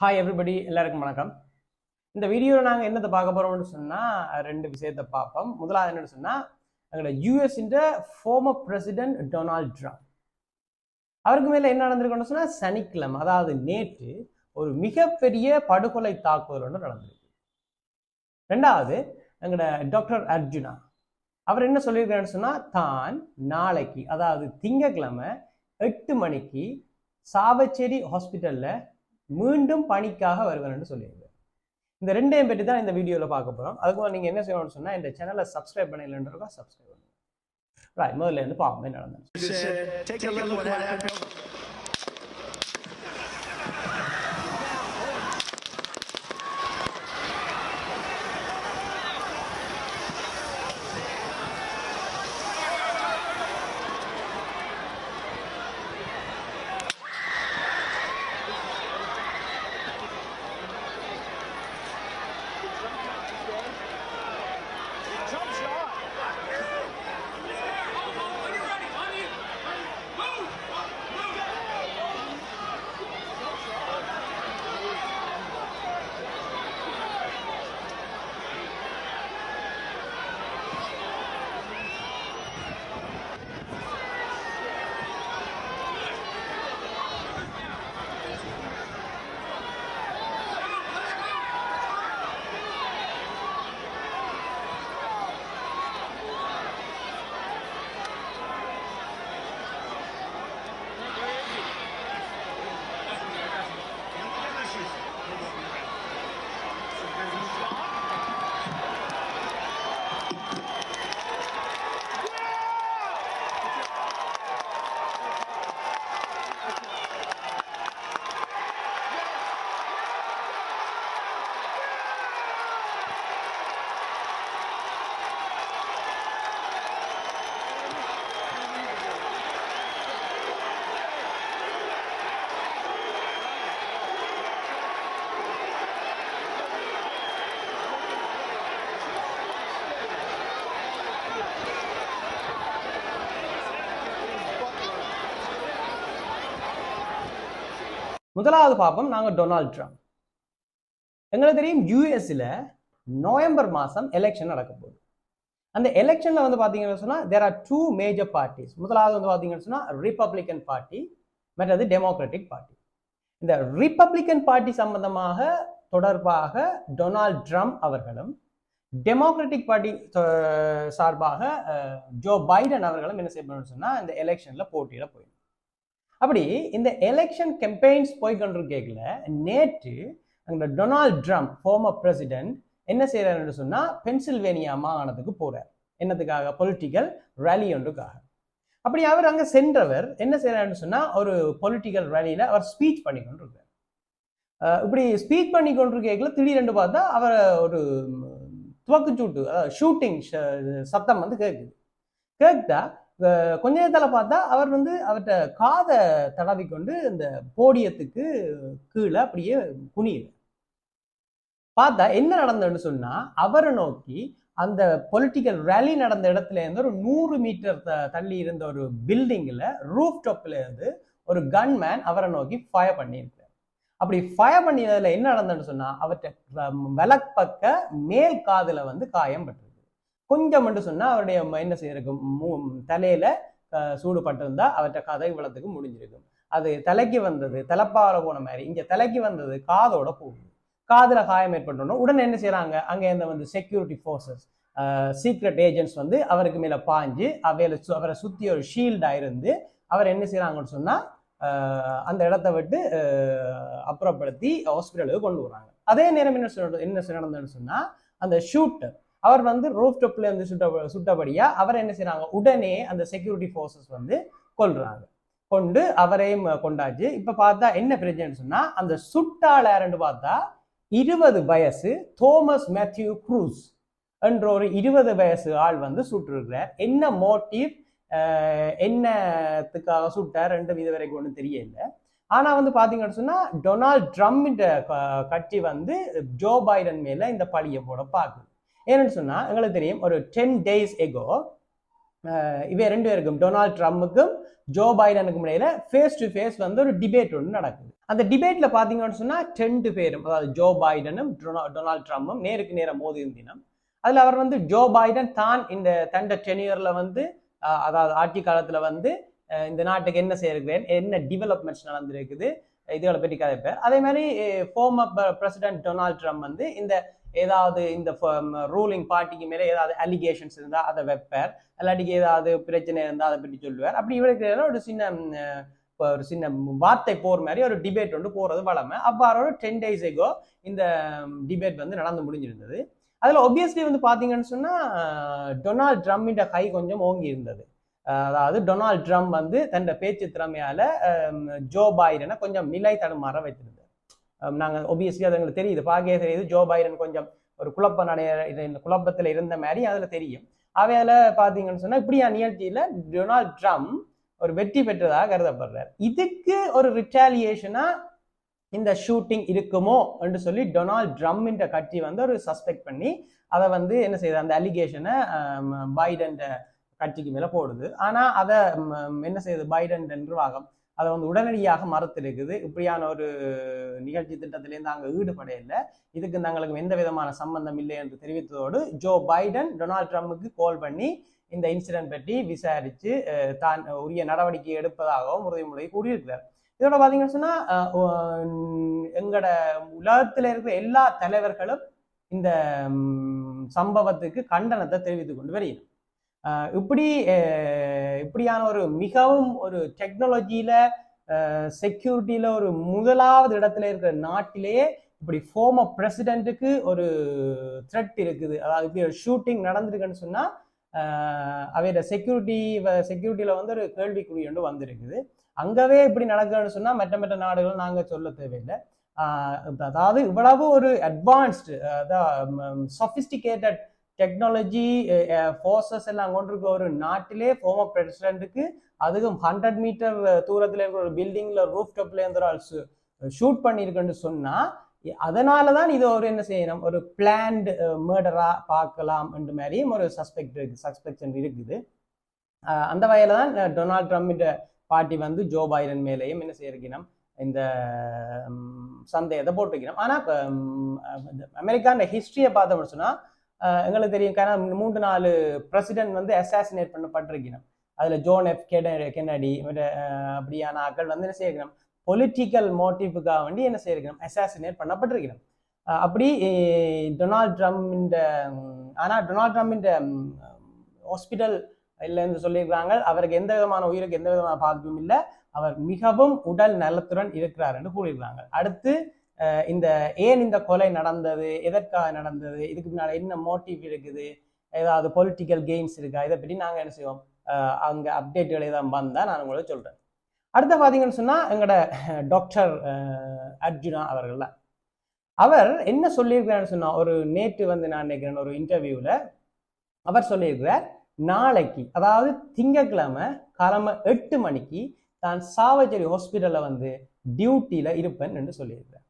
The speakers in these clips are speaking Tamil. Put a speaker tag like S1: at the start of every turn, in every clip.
S1: ஹாய் எவ்ரிபடி எல்லாருக்கும் வணக்கம். இந்த வீடியோவில் நாங்கள் என்னத்தை பார்க்க போகிறோம்னு சொன்னால் ரெண்டு விஷயத்தை பார்ப்போம். முதலாவது என்னன்னு சொன்னால் எங்களோட யூஎஸ்ன்ற ஃபார்மர் பிரசிடென்ட் டொனால்ட் ட்ரம்ப் அவருக்கு மேலே என்ன நடந்திருக்குன்னு சொன்னால் சனிக்கிழமை அதாவது நேற்று ஒரு மிகப்பெரிய படுகொலை தாக்குதல் ஒன்று நடந்திருக்கு. ரெண்டாவது எங்களோட டாக்டர் அர்ஜுனா. அவர் என்ன சொல்லியிருக்காருன்னு சொன்னால் தான் நாளைக்கு அதாவது திங்கக்கிழமை எட்டு மணிக்கு சாவச்சேரி ஹாஸ்பிட்டலில் மீண்டும் பணிக்காக வருவேன் சொல்லியிருந்தேன். இந்த ரெண்டையும் பற்றி தான் இந்த வீடியோவில் பார்க்க போகிறோம் அதுக்கு நீங்கள் என்ன செய்யணும்னு சொன்னால் இந்த சேனலை சப்ஸ்கிரைப் பண்ணலன்றதா சப்ஸ்கிரைப் பண்ணுங்க. முதல்ல இருந்து பார்ப்போம் என்ன நடந்தது முதலாவது பார்ப்போம் நாங்கள் டொனால்ட் ட்ரம்ப் எங்களுக்கு தெரியும் யூஎஸ்ல நவம்பர் மாதம் எலெக்ஷன் நடக்க போகுது. அந்த எலெக்ஷன்ல வந்து பார்த்தீங்கன்னு சொன்னால் there are two major parties முதலாவது வந்து பார்த்தீங்கன்னு சொன்னால் ரிப்பப்ளிக்கன் பார்ட்டி மற்றது டெமோக்ராட்டிக் பார்ட்டி இந்த ரிப்பப்ளிக்கன் பார்ட்டி சம்பந்தமாக தொடர்பாக டொனால்ட் ட்ரம்ப் அவர்களும் டெமோக்ராட்டிக் பார்ட்டி சார்பாக ஜோ பைடன் அவர்களும் என்ன செய்யணும்னு சொன்னால் இந்த எலெக்ஷனில் போட்டியிட போயிடும் அப்படி இந்த எலெக்ஷன் கெம்பெயின்ஸ் போய்கொண்டிருக்கல நேற்று அந்த டொனால்ட் ட்ரம்ப் ஃபார்மர் பிரசிடென்ட் என்ன செய்யறாருன்னு சொன்னா பென்சில்வேனியா மாகாணத்துக்கு போறார். என்னத்துக்காக? பொலிட்டிக்கல் ரேலி ஒன்றுக்காக. அப்படி அவர் அங்க சென்றவர் என்ன செய்யறாருன்னு சொன்னா ஒரு பொலிட்டிக்கல் ரேலியில அவர் ஸ்பீச் பண்ணி கொண்டிருக்கார் இப்படி ஸ்பீச் பண்ணி கொண்டிருக்கல திடீரென்று பார்த்தா அவர் ஒரு துவக்குச்சூட்டு அதாவது ஷூட்டிங் சத்தம் வந்து கேட்குது கேட்டா கொஞ்ச நேரத்தில் பார்த்தா அவர் வந்து அவர்கிட்ட காதை தடவி கொண்டு இந்த போடியத்துக்கு கீழே அப்படியே குனியுது பார்த்தா என்ன நடந்ததுன்னு சொன்னா அவரை நோக்கி அந்த பொலிட்டிக்கல் ரேலி நடந்த இடத்துல இருந்து ஒரு நூறு மீட்டர் த- தள்ளி இருந்த ஒரு பில்டிங்ல ரூஃப் டாப்ல இருந்து ஒரு கன்மேன் அவரை நோக்கி ஃபயர் பண்ணியிருக்காரு அப்படி ஃபயர் பண்ணியதுல என்ன நடந்ததுன்னு சொன்னா அவர்கிட்ட விளப்பக்க மேல் காதுல வந்து காயம் பட்டிருக்கு கொஞ்சம் மட்டும் சொன்னால் அவருடைய ம- என்ன செய்யறதுக்கு மூ- தலையில அஹ், சூடு பட்டிருந்தா அவர்கிட்ட கதை இவ்வளத்துக்கு முடிஞ்சிருக்கும். அது தலைக்கு வந்தது தலைப்பால போன மாதிரி. இங்க தலைக்கு வந்தது காதோட போகுது. காதுல காயம் ஏற்பட்டோன்னா உடனே என்ன செய்கிறாங்க அங்கே இருந்து வந்து செக்யூரிட்டி ஃபோர்ஸஸ் சீக்ரெட் ஏஜென்ட்ஸ் வந்து அவருக்கு மேல பாஞ்சு அவையில சு- அவரை சுத்தி ஒரு ஷீல்டாக இருந்து அவர் என்ன செய்கிறாங்கன்னு சொன்னா அந்த இடத்த விட்டு அப்புறப்படுத்தி ஹாஸ்பிட்டலுக்கு கொண்டு வராங்க அதே நேரம் என்ன என்ன நடந்ததுன்னு சொன்னா அந்த ஷூட்டர் அவர் வந்து ரூஃப் டாப்ல இருந்து சுட்ட சுட்டபடியா அவர் என்ன செய்றாங்க? உடனே அந்த செக்யூரிட்டி ஃபோர்ஸஸ் வந்து கொல்றாங்க. கொண்டு அவரையும் கொண்டாச்சு. இப்ப பார்த்தா என்ன பிரச்சனைன்னு சொன்னா அந்த சுட்டாள் யாருன்னு பார்த்தா இருபது வயசு தோமஸ் மேத்யூ க்ரூஸ் என்ற ஒரு இருபது வயசு ஆள் வந்து சுட்டிருக்கிறார். என்ன மோட்டிவ்? என்னத்துக்காக சுட்டார்? ரெண்டு வித வரைக்கும் ஒன்றும் தெரியல. ஆனால் வந்து பார்த்தீங்கன்னு சொன்னால் டொனால்ட் ட்ரம்ப் கட்சி வந்து ஜோ பைடன் மேலே இந்த பழியை போட பார்க்குது. ஏன்னு சொன்னால் எங்களுக்கு தெரியும் ஒரு டென் டேஸ் எகோ இவை ரெண்டு பேருக்கும் டொனால்ட் ட்ரம்புக்கும் ஜோ பைடனுக்கும் இடையில ஃபேஸ் டு ஃபேஸ் வந்து ஒரு டிபேட் ஒன்று நடக்குது. அந்த டிபேட்ல பாத்தீங்கன்னு சொன்னா ரெண்டு பேரும் அதாவது ஜோ பைடனும் டொனா- டொனால்ட் ட்ரம்பும் நேருக்கு நேரம் மோதியும் தினம். அதுல அவர் வந்து ஜோ பைடன் தான் இந்த தண்ட டெனியர்ல வந்து அதாவது ஆட்சி காலத்துல வந்து இந்த நாட்டுக்கு என்ன செய்யிருக்கிறேன் என்ன டெவலப்மெண்ட்ஸ் நடந்திருக்குது இதுகளை பற்றி கதைப்பார் அதே மாதிரி ஃபோர்மர் பிரசிடென்ட் டொனால்ட் ட்ரம்ப் வந்து இந்த ஏதாவது இந்த ரூலிங் பார்ட்டிக்கு மேலே ஏதாவது அலிகேஷன்ஸ் இருந்தால் அதை வைப்பார். இல்லாட்டிக்கு ஏதாவது பிரச்சனை இருந்தால் அதை பற்றி சொல்லுவார். அப்படி இவருக்கு ஒரு சின்ன ஒரு சின்ன வார்த்தை போர் மாதிரி ஒரு டிபேட் வந்து போகிறது வளமை அவ்வாறு ஒரு டென் டேஸ் எகோ இந்த டிபேட் வந்து நடந்து முடிஞ்சிருந்தது. அதில் ஒபியஸ்லி வந்து பார்த்தீங்கன்னு சொன்னால் டொனால்ட் ட்ரம்மின் கை கொஞ்சம் ஓங்கி இருந்தது. அதாவது டொனால்ட் ட்ரம்ப் வந்து தன்னோட பேச்சு திறமையால் ஜோ பைடனை கொஞ்சம் நிலை தடுமாற வைத்திருந்தது நாங்கள் ஒபியஸ்லி அது எங்களுக்கு தெரியுது. பார்க்கவே தெரியுது. ஜோ பைடன் கொஞ்சம் ஒரு குழப்ப நடைய இந்த குழப்பத்தில் இருந்த மாதிரி அதில் தெரியும். அவையால பார்த்தீங்கன்னு சொன்னால் இப்படியா நிகழ்ச்சியில் டொனால்ட் ட்ரம்ப் ஒரு வெற்றி பெற்றதாக கருதப்படுறார். இதுக்கு ஒரு ரிட்டாலியேஷனாக இந்த ஷூட்டிங் இருக்குமோ என்று சொல்லி டொனால்ட் ட்ரம்மின்ற கட்சி வந்து ஒரு சஸ்பெக்ட் பண்ணி அதை வந்து என்ன செய்யுது அந்த அலிகேஷனை பைடன் கட்சிக்கு மேலே போடுது. ஆனால் அதை என்ன செய்யுது பைடன் நிர்வாகம் அதை வந்து உடனடியாக மறுத்திருக்குது. இப்படியான ஒரு நிகழ்ச்சி திட்டத்திலேருந்து அங்கே ஈடுபட இல்லை. இதுக்கு தங்களுக்கு எந்த விதமான சம்பந்தம் இல்லை என்று தெரிவித்ததோடு ஜோ பைடன் டொனால்ட் ட்ரம்புக்கு கால் பண்ணி இந்த இன்சிடென்ட் பற்றி விசாரித்து தான் உரிய நடவடிக்கை எடுப்பதாகவும் உறுதிமொழி கூறியிருக்கிறார். இதோட பார்த்தீங்கன்னு சொன்னால் எங்களோட உலகத்தில் இருக்கிற எல்லா தலைவர்களும் இந்த சம்பவத்துக்கு கண்டனத்தை தெரிவித்துக் கொண்டு வருகிறோம் இப்படி இப்படியான ஒரு மிகவும் ஒரு டெக்னாலஜியில செக்யூரிட்டியில ஒரு முதலாவது இடத்துல இருக்கிற நாட்டிலேயே இப்படி ஃபோமர் பிரசிடென்ட்டுக்கு ஒரு த்ரெட் இருக்குது. அதாவது இப்படி ஒரு ஷூட்டிங் நடந்திருக்குன்னு சொன்னால் அவையோட செக்யூரிட்டி செக்யூரிட்டியில் வந்து ஒரு கேள்விக்குறி ஒன்று வந்திருக்குது. அங்கவே இப்படி நடக்குதுன்னு சொன்னால் மற்ற மற்ற நாடுகள் நாங்கள் சொல்ல தேவையில்லை. அதாவது இவ்வளவு ஒரு அட்வான்ஸ்டு அதான் sophisticated technology forces eh, eh, எல்லாம் கொண்டிருக்க ஒரு நாட்டிலே ஃபோமர் பிரசிடென்ட்டுக்கு அதுவும் ஹண்ட்ரட் மீட்டர் தூரத்தில் இருக்கிற ஒரு பில்டிங்கில் ரூஃப் டாப்ல இருந்து ஒரு ஷூட் eh, பண்ணியிருக்குன்னு சொன்னால் அதனால தான் இது ஒரு என்ன செய்யணும்? ஒரு பிளான்டு மேர்டராக பார்க்கலாம் என்ற மாதிரியும் ஒரு சஸ்பெக்ட் இருக்கு சஸ்பெக்ஷன் இருக்குது. அந்த வகையில் தான் டொனால்ட் ட்ரம்ப் பார்ட்டி வந்து ஜோ பைடன் மேலேயும் என்ன செய்யிருக்கணும் இந்த சந்தேகத்தை போட்டுக்கணும் ஆனால் இப்ப, இந்த அமெரிக்கான ஹிஸ்டரியை பார்த்தோம்னு சொன்னால் எங்களுக்கு தெரியும். காரணம் மூன்று நாலு பிரசிடென்ட் வந்து அசாசினேட் பண்ணப்பட்டிருக்கணும். அதில் ஜோன் எஃப் கெனடி கென்னடி அப்படியான ஆக்கள் வந்து என்ன செய்யணும்? பொலிட்டிக்கல் மோட்டிவுக்காக வேண்டி என்ன செய்யணும்? அசாசினேட் பண்ணப்பட்டிருக்கணும். அப்படி டொனால்ட் ட்ரம்ப் ஆனால் டொனால்ட் ட்ரம்ப் ஹாஸ்பிட்டல் இல்லைன்னு சொல்லியிருக்கிறாங்க. அவருக்கு எந்த விதமான உயிருக்கு எந்த விதமான பாதிப்பும் இல்லை. அவர் மிகவும் உடல் நலத்துடன் இருக்கிறார் என்று கூறியிருக்கிறாங்க. அடுத்து இந்த ஏன் இந்த கொலை நடந்தது? எதற்காக நடந்தது? இதுக்கு பின்னால் என்ன மோட்டிவ் இருக்குது? ஏதாவது பொலிட்டிக்கல் கெய்ம்ஸ் இருக்கா? இதை பற்றி நாங்கள் என்ன செய்வோம்? அங்கே அப்டேட்டுகள் ஏதாவது வந்தால் நான் உங்களுக்கு சொல்கிறேன் அடுத்த பார்த்தீங்கன்னு சொன்னால் எங்களோட டாக்டர் அர்ஜுனா அவர்கள்ல அவர் என்ன சொல்லியிருக்கிறான்னு சொன்னால் ஒரு நேற்று வந்து நான் நினைக்கிறேன் ஒரு இன்டர்வியூவில் அவர் சொல்லியிருக்கிறார் நாளைக்கு அதாவது திங்கக்கிழமை காலம எட்டு மணிக்கு தான் சாவச்சேரி ஹாஸ்பிட்டலில் வந்து டியூட்டியில் இருப்பேன் என்று சொல்லியிருக்கிறார்.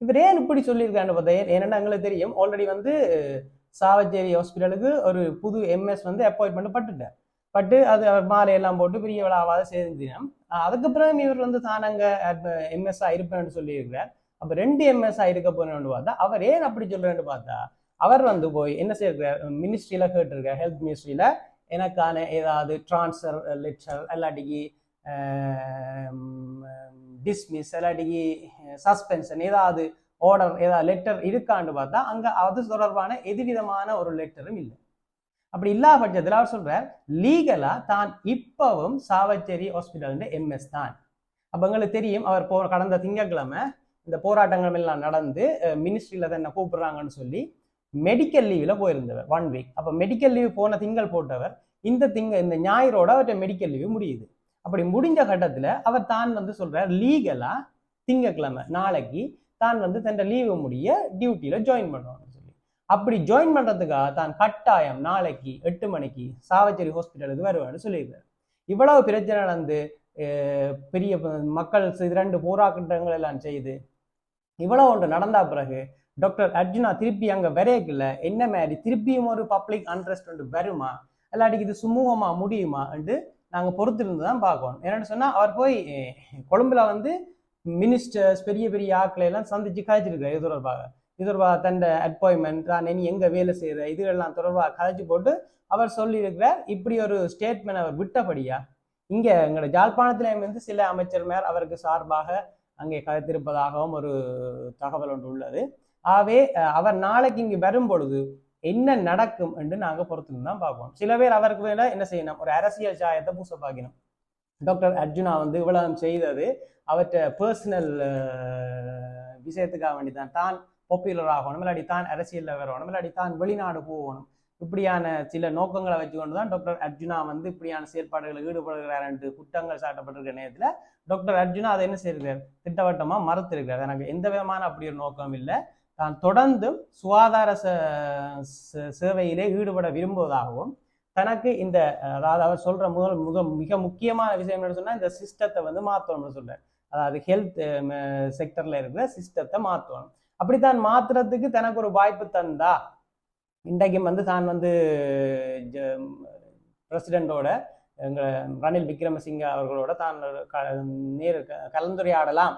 S1: இவர் ஏன் இப்படி சொல்லியிருக்காருன்னு பார்த்தா என்னென்னு எங்களுக்கு தெரியும் ஆல்ரெடி வந்து சாவச்சேரி ஹாஸ்பிட்டலுக்கு ஒரு புது எம்எஸ் வந்து அப்பாயின்மெண்ட் பட்டுட்டார். பட்டு அது அவர் மாலையெல்லாம் போட்டு பெரிய விழாவாக சேர்ந்தினம் அதுக்கப்புறம் இவர் வந்து தான் அங்கே எம்எஸ்ஆ இருப்பேன்னு சொல்லியிருக்கிறார். அப்போ ரெண்டு எம்எஸ்ஆ இருக்க போறேன்னு பார்த்தா அவர் ஏன் அப்படி சொல்றேன்னு பார்த்தா அவர் வந்து போய் என்ன செய்யிருக்கிறார் மினிஸ்ட்ரியில கேட்டிருக்கார் ஹெல்த் மினிஸ்ட்ரியில எனக்கான ஏதாவது ட்ரான்ஸ்ஃபர் லெட்டர் இல்லாட்டிக்கு டிஸ்மிஸ் இல்லாட்டிக்கு சஸ்பென்ஷன் ஏதாவது ஆர்டர் ஏதாவது லெட்டர் இருக்கான்னு பார்த்தா அங்கே அது தொடர்பான எதுவிதமான ஒரு லெட்டரும் இல்லை. அப்படி இல்லாத பட்சத்தில் அவர் சொல்கிறார் லீகலாக தான் இப்பவும் சாவச்சேரி ஹாஸ்பிட்டல் எம்எஸ் தான். அப்போ எங்களுக்கு தெரியும் அவர் போ கடந்த திங்கட்கிழமை இந்த போராட்டங்கள் எல்லாம் நடந்து மினிஸ்ட்ரியில் தான் என்ன கூப்பிடுறாங்கன்னு சொல்லி மெடிக்கல் லீவில் போயிருந்தவர் ஒன் வீக் அப்போ மெடிக்கல் லீவ் போன திங்கள் போட்டவர் இந்த திங்க இந்த ஞாயிறோட அவர்கிட்ட மெடிக்கல் லீவ் முடியுது. அப்படி முடிஞ்ச கட்டத்தில் அவர் தான் வந்து சொல்கிறார் லீகலாக திங்கட்கிழமை நாளைக்கு தான் வந்து தன் லீவு முடிய டியூட்டியில் ஜாயின் பண்ணுவான்னு சொல்லி. அப்படி ஜாயின் பண்ணுறதுக்காக தான் கட்டாயம் நாளைக்கு எட்டு மணிக்கு சாவச்சேரி ஹாஸ்பிட்டலுக்கு வருவான்னு சொல்லியிருக்காரு. இவ்வளவு பிரச்சனை நடந்து பெரிய மக்கள் இரண்டு போராட்டங்கள் எல்லாம் செய்து இவ்வளவு ஒன்று நடந்தா பிறகு டாக்டர் அர்ஜுனா திருப்பி அங்கே வரையக்குள்ள என்ன மாதிரி திருப்பியும் ஒரு பப்ளிக் அண்ட்ரஸ்ட் ஒன்று வருமா? இல்லாட்டிக்கு இது சுமூகமாக முடியுமா? என்று நாங்கள் பொறுத்திருந்து தான் பார்க்கணும். என்னென்னு சொன்னால் அவர் போய் கொழும்புல வந்து மினிஸ்டர்ஸ் பெரிய பெரிய ஆட்களை எல்லாம் சந்திச்சு காய்ச்சிருக்கிறார் இது தொடர்பாக இது தொடர்பாக தண்ட அப்பாயின்மெண்ட் தான் இனி எங்கே வேலை செய்கிற இதுகள்லாம் தொடர்பாக கதைச்சு போட்டு அவர் சொல்லியிருக்கிறார். இப்படி ஒரு ஸ்டேட்மெண்ட் அவர் விட்டபடியா இங்கே எங்களோட ஜாழ்ப்பாணத்திலே வந்து சில அமைச்சர்மார் அவருக்கு சார்பாக அங்கே கதைத்திருப்பதாகவும் ஒரு தகவல் ஒன்று உள்ளது. ஆகவே அவர் நாளைக்கு இங்கு வரும் பொழுது என்ன நடக்கும் என்று நாங்கள் பொறுத்து தான் பார்ப்போம் சில பேர் அவருக்கு வேணா என்ன செய்யணும்? ஒரு அரசியல் சாயத்தை பூச பார்க்கணும் டாக்டர் அர்ஜுனா வந்து இவ்வளவு செய்தது அவற்றை பர்சனல் விஷயத்துக்காக வேண்டி தான் தான் பாப்புலர் ஆகணும் இல்லாட்டி தான் அரசியலில் வரணும் இல்லாட்டி தான் வெளிநாடு போகணும். இப்படியான சில நோக்கங்களை வச்சுக்கொண்டு தான் டாக்டர் அர்ஜுனா வந்து இப்படியான செயற்பாடுகளில் ஈடுபடுகிறார் என்று குற்றங்கள் சாட்டப்பட்டிருக்கிற நேரத்தில் டாக்டர் அர்ஜுனா அதை என்ன செய்கிறார் திட்டவட்டமாக மறுத்திருக்கிறார். எனக்கு எந்த விதமான அப்படி ஒரு நோக்கம் இல்லை. தான் தொடர்ந்தும் சுகாதார ச- சேவையிலே ஈடுபட விரும்புவதாகவும் தனக்கு இந்த அதாவது அவர் சொல்ற முதல் முக மிக முக்கியமான விஷயம் என்ன சொன்னா இந்த சிஸ்டத்தை வந்து மாற்றணும்னு சொல்றார். அதாவது ஹெல்த் செக்டர்ல இருக்கிற சிஸ்டத்தை மாற்றணும் அப்படித்தான் மாத்துறதுக்கு தனக்கு ஒரு வாய்ப்பு தந்தா இன்றைக்கும் வந்து தான் வந்து பிரசிடெண்டோட எங்களை ரணில் விக்ரமசிங்க அவர்களோட தான் க- நேரு க- கலந்துரையாடலாம்.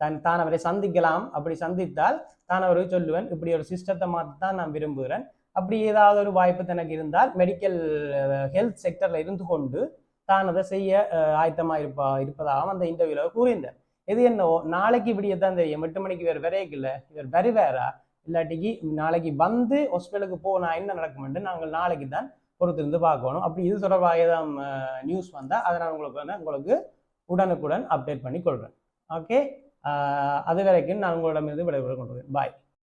S1: தன் தான் அவரை சந்திக்கலாம். அப்படி சந்தித்தால் நான் அவருக்கு சொல்லுவேன். இப்படி ஒரு சிஸ்டத்தை மாற்றி தான் நான் விரும்புகிறேன். அப்படி ஏதாவது ஒரு வாய்ப்பு தனக்கு இருந்தால் மெடிக்கல் ஹெல்த் செக்டரில் இருந்து கொண்டு தான் அதை செய்ய ஆயத்தமாக இருப்பா இருப்பதாகவும் அந்த இன்டர்வியூவில் கூறியிருந்தார். இது என்னவோ நாளைக்கு இப்படி தான் தெரியும். எட்டு மணிக்கு வேறு விரையில இவர் வரி வேறா இல்லாட்டிக்கு நாளைக்கு வந்து ஹாஸ்பிட்டலுக்கு போனா என்ன நடக்கும்னு நாங்கள் நாளைக்கு தான் பொறுத்திருந்து பார்க்கணும். அப்படி இது தொடர்பாக ஏதாவது நியூஸ் வந்தால் அதை நான் உங்களுக்கு வந்து உங்களுக்கு உடனுக்குடன் அப்டேட் பண்ணி கொள்கிறேன் ஓகே அது வரைக்கும் நான் உங்களிடமிருந்து விடைபெறுகின்றேன் பாய்